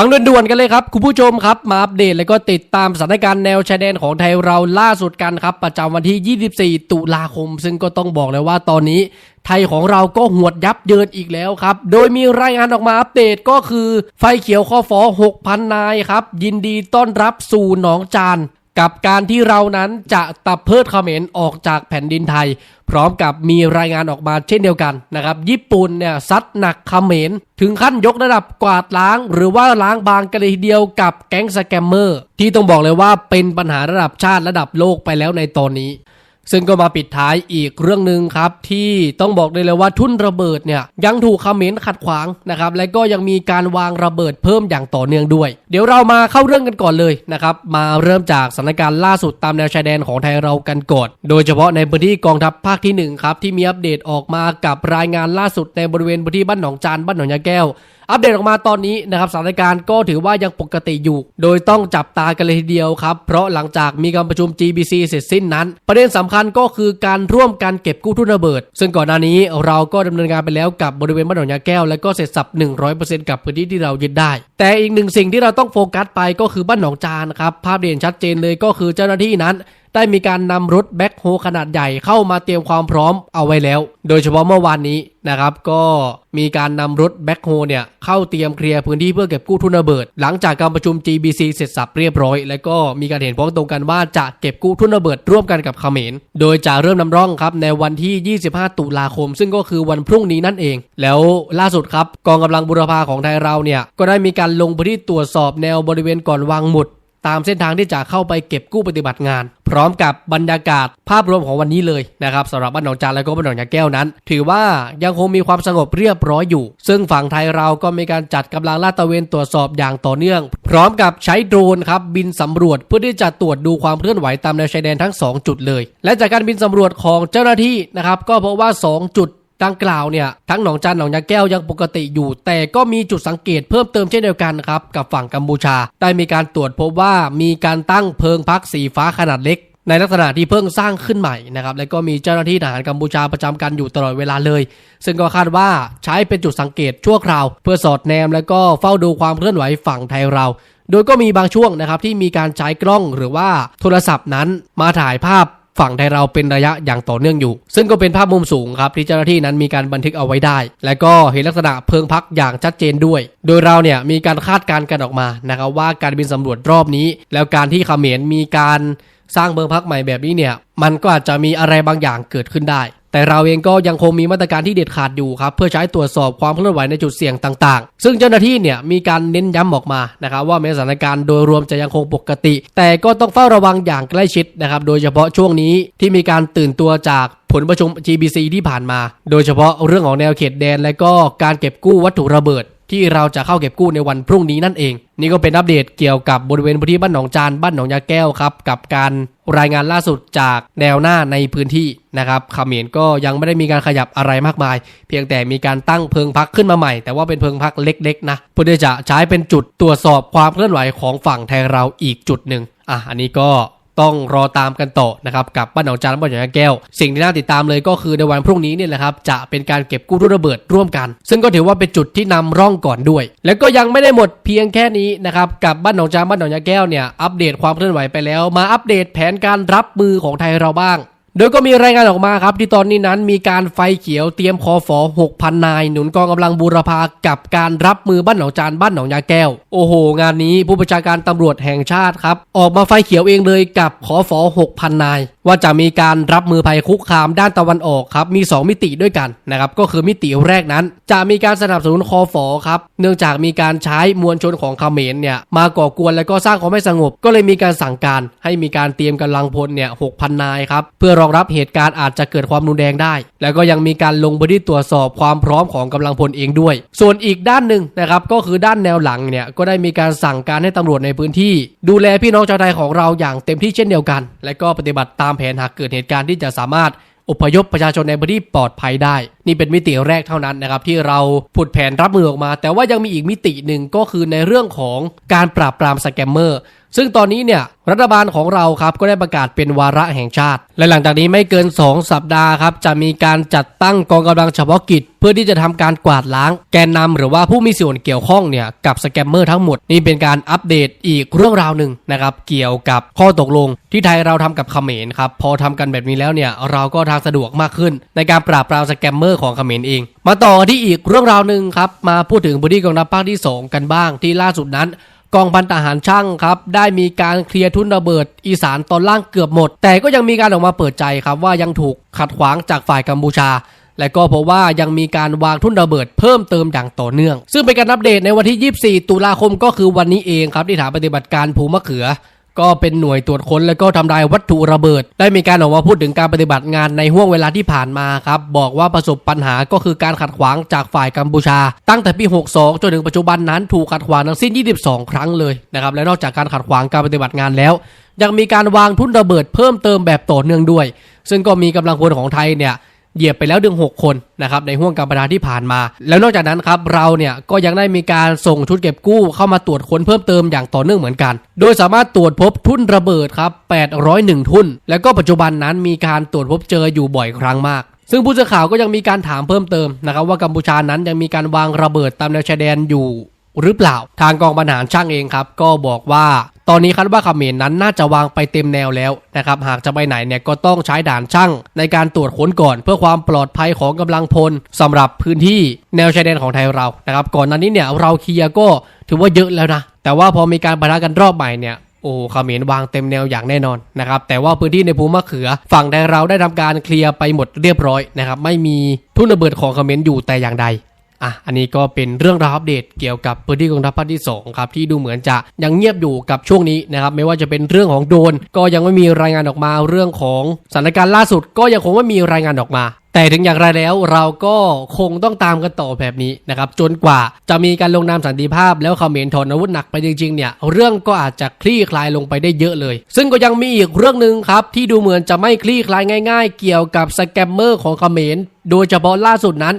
ฟังด่วนๆกันเลยครับ คุณผู้ชมครับ มาอัปเดตแล้วก็ติดตามสถานการณ์แนวชายแดนของไทยเราล่าสุดกันครับ ประจำวันที่ 24 ตุลาคม ซึ่งก็ต้องบอกเลยว่าตอนนี้ไทยของเราก็หวดยับเยินอีกแล้วครับ โดยมีรายงานออกมาอัปเดตก็คือไฟเขียวข้อฟอ6,000 นายครับ ยินดีต้อนรับสู่หนองจาน กับการที่เรานั้นจะตับเพิดเขมรออกจากแผ่นดินไทย พร้อมกับมีรายงานออกมาเช่นเดียวกันนะครับ ญี่ปุ่นเนี่ยซัดหนักเขมร ถึงขั้นยกระดับกวาดล้าง หรือว่าล้างบางกันเลยทีเดียวกับแก๊งสแกมเมอร์ ที่ต้องบอกเลยว่าเป็นปัญหาระดับชาติระดับโลกไปแล้วในตอนนี้ ซึ่งก็มาปิดท้ายอีกเรื่องหนึ่งครับที่ต้องบอกเลยเลยว่าทุ่นระเบิดเนี่ยยังถูกคอมเมนต์ขัดขวางนะครับและก็ยังมีการวางระเบิดเพิ่มอย่างต่อเนื่องด้วย เดี๋ยวเรามาเข้าเรื่องกันก่อนเลยนะครับมาเริ่มจากสถานการณ์ล่าสุดตามแนวชายแดนของไทยเรากันก่อนโดยเฉพาะในพื้นที่กองทัพภาคที่หนึ่งครับที่มีอัปเดตออกมากับรายงานล่าสุดในบริเวณพื้นที่บ้านหนองจานบ้านหนองยาแก้วอัปเดตออกมาตอนนี้นะครับสถานการณ์ก็ถือว่ายังปกติอยู่ โดยต้องจับตากันเลยทีเดียวครับเพราะหลังจากมีการประชุม GBC เสร็จสิ้นนั้น ประเด็นสำคัญก็คือการร่วมกันเก็บกู้ทุนระเบิด ซึ่งก่อนหน้านี้เราก็ดำเนินการไปแล้วกับบริเวณบ้านหนองยาแก้วและก็เสร็จสับ 100%กับพื้นที่ที่เรายึดได้ แต่อีกหนึ่งสิ่งที่เราต้องโฟกัสไปก็คือบ้านหนองจานครับภาพเด่นชัดเจนเลยก็คือเจ้าหน้าที่นั้นได้มีการนำรถแบ็คโฮขนาดใหญ่เข้ามาเตรียมความพร้อมเอาไว้แล้ว โดยเฉพาะเมื่อวานนี้นะครับ ก็มีการนำรถแบ็คโฮเนี่ยเข้าเตรียมเคลียร์พื้นที่เพื่อเก็บกู้ทุนระเบิด หลังจากการประชุม GBC เสร็จสับเรียบร้อย และก็มีการเห็นพ้องตรงกันว่าจะเก็บกู้ทุนระเบิดร่วมกันกับเขมร โดยจะเริ่มนำร่องครับในวันที่ 25 ตุลาคม ซึ่งก็คือวันพรุ่งนี้นั่นเอง แล้วล่าสุดครับกองกำลังบุรพาของไทยเราเนี่ยก็ได้มีการลงพื้นที่ตรวจสอบแนวบริเวณก่อนวางหมุด ตามเส้นทางที่จะเข้าไปเก็บกู้ปฏิบัติงาน พร้อมกับบรรยากาศภาพรวมของวันนี้เลยนะครับสำหรับบ้านหนองจานและก็บ้านหนองยาแก้วนั้น ถือว่ายังคงมีความสงบเรียบร้อยอยู่ ซึ่งฝั่งไทยเราก็มีการจัดกำลังลาดตระเวนตรวจสอบอย่างต่อเนื่อง พร้อมกับใช้โดรนครับบินสำรวจเพื่อที่จะตรวจดูความเคลื่อนไหวตามแนวชายแดนทั้ง 2 จุดเลย และจากการบินสำรวจของเจ้าหน้าที่นะครับก็พบว่า 2 จุด ดังกล่าวเนี่ยทั้งหนองจันหนองยาแก้วยังปกติอยู่ แต่ก็มีจุดสังเกตเพิ่มเติมเช่นเดียวกันครับกับฝั่งกัมพูชา ได้มีการตรวจพบว่ามีการตั้งเพิงพักสีฟ้าขนาดเล็กในลักษณะที่เพิ่งสร้างขึ้นใหม่นะครับ และก็มีเจ้าหน้าที่ทหารกัมพูชาประจำการอยู่ตลอดเวลาเลย ซึ่งก็คาดว่าใช้เป็นจุดสังเกตชั่วคราว เพื่อสอดแนมและก็เฝ้าดูความเคลื่อนไหวฝั่งไทยเรา โดยก็มีบางช่วงนะครับที่มีการใช้กล้องหรือว่าโทรศัพท์นั้นมาถ่ายภาพ ฝั่งไทยเราเป็นระยะอย่างต่อเนื่องอยู่ ซึ่งก็เป็นภาพมุมสูงครับที่เจ้าหน้าที่นั้นมีการบันทึกเอาไว้ได้ และก็เห็นลักษณะเพิงพักอย่างชัดเจนด้วย โดยเราเนี่ยมีการคาดการณ์กันออกมานะครับว่าการบินสำรวจรอบนี้ แล้วการที่เขมรมีการสร้างเพิงพักใหม่แบบนี้เนี่ยมันก็อาจจะมีอะไรบางอย่างเกิดขึ้นได้ แต่เราเองก็ยังคงมีมาตรการที่เด็ดขาดอยู่ครับเพื่อใช้ตรวจสอบความเคลื่อนไหวในจุดเสี่ยงต่างๆ ซึ่งเจ้าหน้าที่เนี่ยมีการเน้นย้ำออกมานะครับว่าแม้สถานการณ์โดยรวมจะยังคงปกติ แต่ก็ต้องเฝ้าระวังอย่างใกล้ชิดนะครับโดยเฉพาะช่วงนี้ที่มีการตื่นตัวจากผลประชุม GBC ที่ผ่านมา โดยเฉพาะเรื่องของแนวเขตแดน และก็การเก็บกู้วัตถุระเบิด ที่เราจะเข้าเก็บกู้ในวันพรุ่งนี้นั่นเอง นี่ก็เป็นอัปเดตเกี่ยวกับบริเวณพื้นที่บ้านหนองจานบ้านหนองยาแก้วครับกับการรายงานล่าสุดจากแนวหน้าในพื้นที่นะครับเขมรก็ยังไม่ได้มีการขยับอะไรมากมาย เพียงแต่มีการตั้งเพิงพักขึ้นมาใหม่ แต่ว่าเป็นเพิงพักเล็กๆนะเพื่อที่จะใช้เป็นจุดตรวจสอบความเคลื่อนไหวของฝั่งไทยเราอีกจุดหนึ่งอะอันนี้ก็ ต้องรอตามกันต่อนะครับกับบ้านหนองจานและบ้านหนองยาแก้ว สิ่งที่น่าติดตามเลยก็คือในวันพรุ่งนี้เนี่ยแหละครับจะเป็นการเก็บกู้รุ่นระเบิดร่วมกัน ซึ่งก็ถือว่าเป็นจุดที่นำร่องก่อนด้วย แล้วก็ยังไม่ได้หมดเพียงแค่นี้นะครับกับบ้านหนองจานบ้านหนองยาแก้วเนี่ยอัปเดตความเคลื่อนไหวไปแล้ว มาอัปเดตแผนการรับมือของไทยเราบ้าง โดยก็มีรายงานออกมาครับ ที่ตอนนี้นั้นมีการไฟเขียวเตรียมคอฝอ6,000 นาย หนุนกองกำลังบูรพากับการรับมือบ้านหนองจานบ้านหนองยาแก้ว โอ้โห งานนี้ผู้บัญชาการตำรวจแห่งชาติครับ ออกมาไฟเขียวเองเลยกับขอฝอ6,000 นาย ว่าจะมีการรับมือภัยคุกคามด้านตะวันออกครับมี 2 มิติด้วยกันนะครับก็คือมิติแรกนั้น จะมีการสนับสนุนคอฝอครับเนื่องจากมีการใช้มวลชนของเขมรเนี่ยมาก่อกวนและก็สร้างความไม่สงบ ก็เลยมีการสั่งการให้มีการเตรียมกำลังพลเนี่ย6,000นนายครับเพื่อรองรับเหตุการณ์อาจจะเกิดความรุนแรงได้ แล้วก็ยังมีการลงพื้นที่ตรวจสอบความพร้อมของกำลังพลเองด้วย ส่วนอีกด้านหนึ่งนะครับก็คือด้านแนวหลังเนี่ยก็ได้มีการสั่งการให้ตำรวจในพื้นที่ ดูแลพี่น้องชาวไทยของเราอย่างเต็มที่เช่นเดียวกัน และก็ปฏิบัติตามแผนหากเกิดเหตุการณ์ที่จะสามารถอพยพประชาชนในพื้นที่ปลอดภัยได้ นี่เป็นมิติแรกเท่านั้นนะครับที่เราผุดแผนรับมือออกมา แต่ว่ายังมีอีกมิติหนึ่งก็คือในเรื่องของการปราบปรามสแกมเมอร์ ซึ่งตอนนี้เนี่ยรัฐบาลของเราครับก็ได้ประกาศเป็นวาระแห่งชาติ และหลังจากนี้ไม่เกิน 2 สัปดาห์ครับจะมีการจัดตั้งกองกำลังเฉพาะกิจ เพื่อที่จะทำการกวาดล้าง แกนนำหรือว่าผู้มีส่วนเกี่ยวข้องเนี่ยกับสแกมเมอร์ทั้งหมด นี่เป็นการอัปเดตอีกเรื่องราวหนึ่งนะครับเกี่ยวกับข้อตกลง ที่ไทยเราทำกับเขมรครับพอทำกันแบบนี้แล้วเนี่ยเราก็ทางสะดวกมากขึ้น ในการปราบปรามสแกมเมอร์ของเขมรเอง มาต่อที่อีกเรื่องราวหนึ่งครับมาพูดถึงพื้นที่กองทัพภาคที่ 2 กันบ้างที่ล่าสุดนั้น กองพันทหารช่างครับได้มีการเคลียร์ทุนระเบิด อีสานตอนล่างเกือบหมด แต่ก็ยังมีการออกมาเปิดใจครับว่ายังถูกขัดขวางจากฝ่ายกัมพูชาและก็เพราะว่ายังมีการวางทุนระเบิดเพิ่มเติมอย่างต่อเนื่อง ซึ่งเป็นการอัปเดตในวันที่ 24 ตุลาคมก็คือวันนี้เองครับที่ฐานปฏิบัติการภูมะเขือ ก็เป็นหน่วยตรวจค้นและก็ทำลายวัตถุระเบิด ได้มีการออกมาพูดถึงการปฏิบัติงานในห่วงเวลาที่ผ่านมาครับบอกว่าประสบปัญหาก็คือการขัดขวางจากฝ่ายกัมพูชา ตั้งแต่ปี 62 จนถึงปัจจุบันนั้นถูกขัดขวางทั้งสิ้น 22 ครั้งเลยนะครับและนอกจากการขัดขวางการปฏิบัติงานแล้ว ยังมีการวางทุ่นระเบิดเพิ่มเติมแบบต่อเนื่องด้วย ซึ่งก็มีกำลังพลของไทยเนี่ย เหยียบไปแล้วดึง6คนนะครับในห่วงการประทาที่ผ่านมา แล้วนอกจากนั้นครับเราเนี่ยก็ยังได้มีการส่งชุดเก็บกู้เข้ามาตรวจค้นเพิ่มเติมอย่างต่อเนื่องเหมือนกัน โดยสามารถตรวจพบทุ่นระเบิดครับ 801 ทุ่น แล้วก็ปัจจุบันนั้นมีการตรวจพบเจออยู่บ่อยครั้งมากซึ่งผู้สื่อข่าวก็ยังมีการถามเพิ่มเติมนะครับว่ากัมพูชานั้นยังมีการวางระเบิดตามแนวชายแดนอยู่ หรือเปล่า ทางกองบรรหารช่างเองครับ ก็บอกว่าตอนนี้คาดว่าเขมรนั้นน่าจะวางไปเต็มแนวแล้วนะครับหากจะไปไหนเนี่ยก็ต้องใช้ด่านช่างในการตรวจค้นก่อน เพื่อความปลอดภัยของกำลังพลสำหรับพื้นที่แนวชายแดนของไทยเรานะครับก่อนหน้านี้เนี่ยเราเคลียร์ก็ถือว่าเยอะแล้วนะ แต่ว่าพอมีการปะทะกันรอบใหม่เนี่ยโอ้เขมรวางเต็มแนวอย่างแน่นอนนะครับแต่ว่าพื้นที่ในภูมิมะเขือ ฝั่งไทยเราได้ทำการเคลียร์ไปหมดเรียบร้อยนะครับไม่มีทุ่นระเบิดของเขมรอยู่แต่อย่างใด อะอันนี้ก็เป็นเรื่องราวอัปเดตเกี่ยวกับพื้นที่กองทัพภาคที่2ครับที่ดูเหมือนจะยังเงียบอยู่กับช่วงนี้นะครับไม่ว่าจะเป็นเรื่องของโดน ก็ยังไม่มีรายงานออกมาเรื่องของสถานการณ์ล่าสุด ก็ยังคงไม่มีรายงานออกมาแต่ถึงอย่างไรแล้วเราก็คงต้องตามกันต่อแบบนี้นะครับจนกว่าจะมีการลงนามสันติภาพแล้วเขมรถอนอาวุธหนักไปจริงๆเนี่ยเรื่องก็อาจจะคลี่คลายลงไปได้เยอะเลย ซึ่งก็ยังมีอีกเรื่องหนึ่งครับที่ดูเหมือนจะไม่คลี่คลายง่าย ๆ เกี่ยวกับสแกมเมอร์ของเขมรโดยเฉพาะล่าสุดนั้น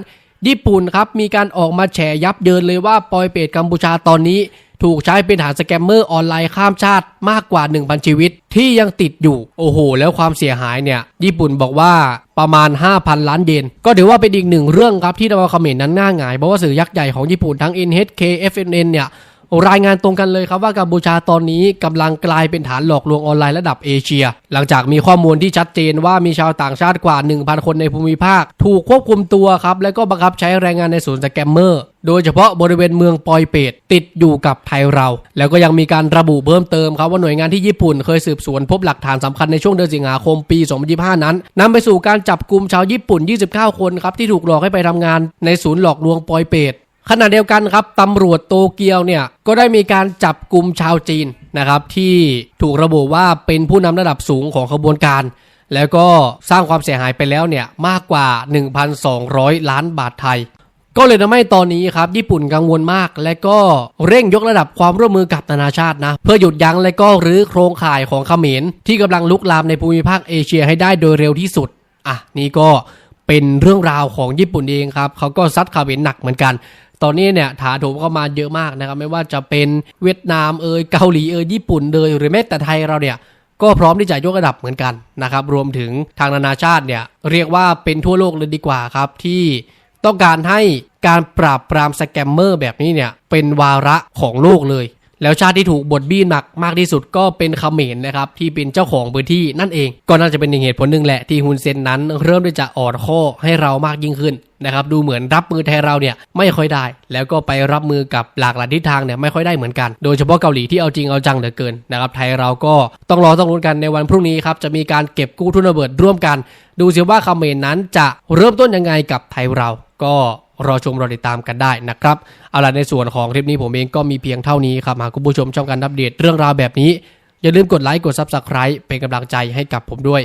ญี่ปุ่นครับมีการออกมาแฉยับเยินเลยว่าปอยเปตกัมพูชาตอนนี้ ถูกใช้เป็นฐานสแกมเมอร์ออนไลน์ข้ามชาติมากกว่า 1,000 ชีวิต ที่ยังติดอยู่ โอ้โห แล้วความเสียหายเนี่ย ญี่ปุ่นบอกว่าประมาณ 5,000 ล้านเยนก็ถือว่าเป็นอีกหนึ่งเรื่องครับที่ทำเอมเมนต์นั้นง่าหงายเพราะว่าสื่อยักษ์ใหญ่ของญี่ปุ่นทั้ง NHK FNN เนี่ย รายงานตรงกันเลยครับว่ากัมพูชาตอนนี้กำลังกลายเป็นฐานหลอกลวงออนไลน์ระดับเอเชีย หลังจากมีข้อมูลที่ชัดเจนว่ามีชาวต่างชาติกว่า 1,000 คนในภูมิภาค ถูกควบคุมตัวครับ และก็บังคับใช้แรงงานในศูนย์สแกมเมอร์โดยเฉพาะบริเวณเมืองปอยเปตติดอยู่กับไทยเรา แล้วก็ยังมีการระบุเพิ่มเติมครับว่าหน่วยงานที่ญี่ปุ่นเคยสืบสวนพบหลักฐานสำคัญในช่วงเดือนสิงหาคมปี 2025 นั้นนำไปสู่การจับกลุ่มชาวญี่ปุ่น 29 คนครับที่ถูกหลอกให้ไปทำงานในศูนย์หลอกลวงปอยเปต ขณะเดียวกันครับตำรวจโตเกียวเนี่ยก็ได้มีการจับกลุ่มชาวจีนนะครับที่ถูกระบุว่าเป็นผู้นำระดับสูงของขบวนการ แล้วก็สร้างความเสียหายไปแล้วเนี่ยมากกว่า 1,200 ล้านบาทไทย ก็เลยทำให้ตอนนี้ครับญี่ปุ่นกังวลมาก และก็เร่งยกระดับความร่วมมือกับนานาชาตินะเพื่อหยุดยั้งและก็รื้อโครงข่ายของเขมรที่กำลังลุกลามในภูมิภาคเอเชียให้ได้โดยเร็วที่สุดอะนี่ก็เป็นเรื่องราวของญี่ปุ่นเองครับเขาก็ซัดขเขมรหนักเหมือนกัน ตอนนี้เนี่ยถาโถมเข้ามาเยอะมากนะครับไม่ว่าจะเป็นเวียดนามเอยเกาหลีเอยญี่ปุ่นเลยหรือแม้แต่ไทยเราเนี่ยก็พร้อมที่จะยกระดับเหมือนกันนะครับรวมถึงทางนานาชาติเนี่ยเรียกว่าเป็นทั่วโลกเลยดีกว่าครับที่ต้องการให้การปราบปรามสแกมเมอร์แบบนี้เนี่ยเป็นวาระของโลกเลย แล้วชาติที่ถูกบทบี้หนักมากที่สุดก็เป็นเขมรนะครับที่เป็นเจ้าของพื้นที่นั่นเอง ก็น่าจะเป็นหนึ่งเหตุผลหนึ่งแหละที่ฮุนเซนนั้นเริ่มที่จะอ่อนข้อให้เรามากยิ่งขึ้นนะครับดูเหมือนรับมือไทยเราเนี่ยไม่ค่อยได้ แล้วก็ไปรับมือกับหลากหลายทิศทางเนี่ยไม่ค่อยได้เหมือนกัน โดยเฉพาะเกาหลีที่เอาจริงเอาจังเหลือเกินนะครับไทยเราก็ต้องรอต้องลุ้นกันในวันพรุ่งนี้ครับจะมีการเก็บกู้ทุนระเบิดร่วมกัน ดูสิว่าเขมรนั้นจะเริ่มต้นยังไงกับไทยเรา ก็รอชมรอติดตามกันได้นะครับ เอาล่ะในส่วนของคลิปนี้ผมเองก็มีเพียงเท่านี้ครับ หากคุณผู้ชมชอบการอัปเดตเรื่องราวแบบนี้ อย่าลืมกดไลค์กด Subscribe เป็นกำลังใจให้กับผมด้วย